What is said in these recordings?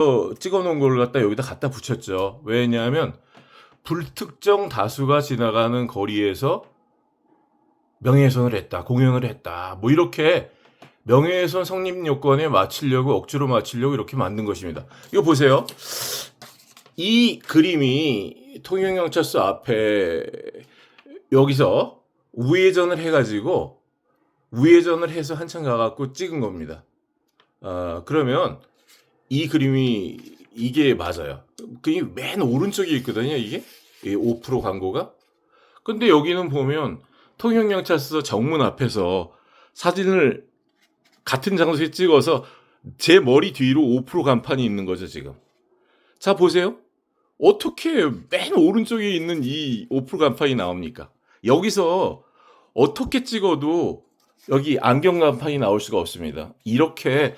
어, 찍어놓은 걸 갖다 여기다 갖다 붙였죠. 왜냐하면 불특정 다수가 지나가는 거리에서 명예훼손을 했다, 공연을 했다, 뭐 이렇게 명예훼손 성립 요건에 맞추려고 억지로 맞추려고 이렇게 만든 것입니다. 이거 보세요. 이 그림이 통영경찰서 앞에 여기서 우회전을 해가지고 우회전을 해서 한참 가갖고 찍은 겁니다. 아 그러면 이 그림이 이게 맞아요. 그게 맨 오른쪽에 있거든요. 이게 5% 광고가. 근데 여기는 보면 통영경찰서 정문 앞에서 사진을 같은 장소에 찍어서 제 머리 뒤로 5% 간판이 있는 거죠 지금. 자 보세요. 어떻게 맨 오른쪽에 있는 이 5% 간판이 나옵니까? 여기서 어떻게 찍어도 여기 안경 간판이 나올 수가 없습니다. 이렇게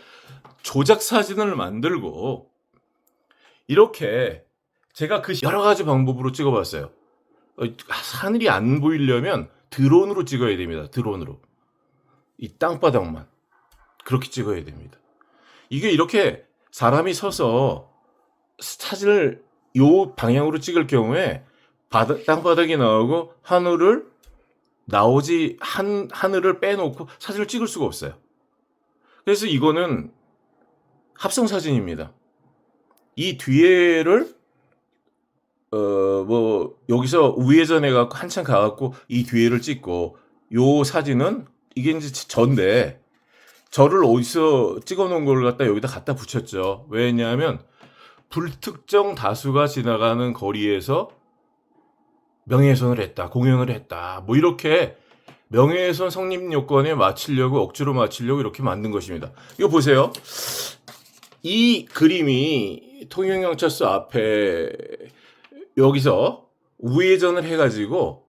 조작 사진을 만들고 이렇게 제가 그 여러 가지 방법으로 찍어봤어요. 어, 하늘이 안 보이려면 드론으로 찍어야 됩니다. 드론으로 이 땅바닥만 그렇게 찍어야 됩니다. 이게 이렇게 사람이 서서 사진을 요 방향으로 찍을 경우에 바닥, 땅바닥이 나오고 하늘을 나오지 한 하늘을 빼놓고 사진을 찍을 수가 없어요. 그래서 이거는 합성 사진입니다. 이 뒤에를 어 뭐 여기서 우회전해 갖고 한참 가 갖고 이 뒤에를 찍고 요 사진은 이게 이제 전데 저를 어디서 찍어 놓은 걸 갖다 여기다 갖다 붙였죠. 왜냐하면 불특정 다수가 지나가는 거리에서 명예훼손을 했다, 공연을 했다, 뭐 이렇게 명예훼손 성립 요건에 맞추려고 억지로 맞추려고 이렇게 만든 것입니다. 이거 보세요. 이 그림이 통영경찰서 앞에 여기서 우회전을 해가지고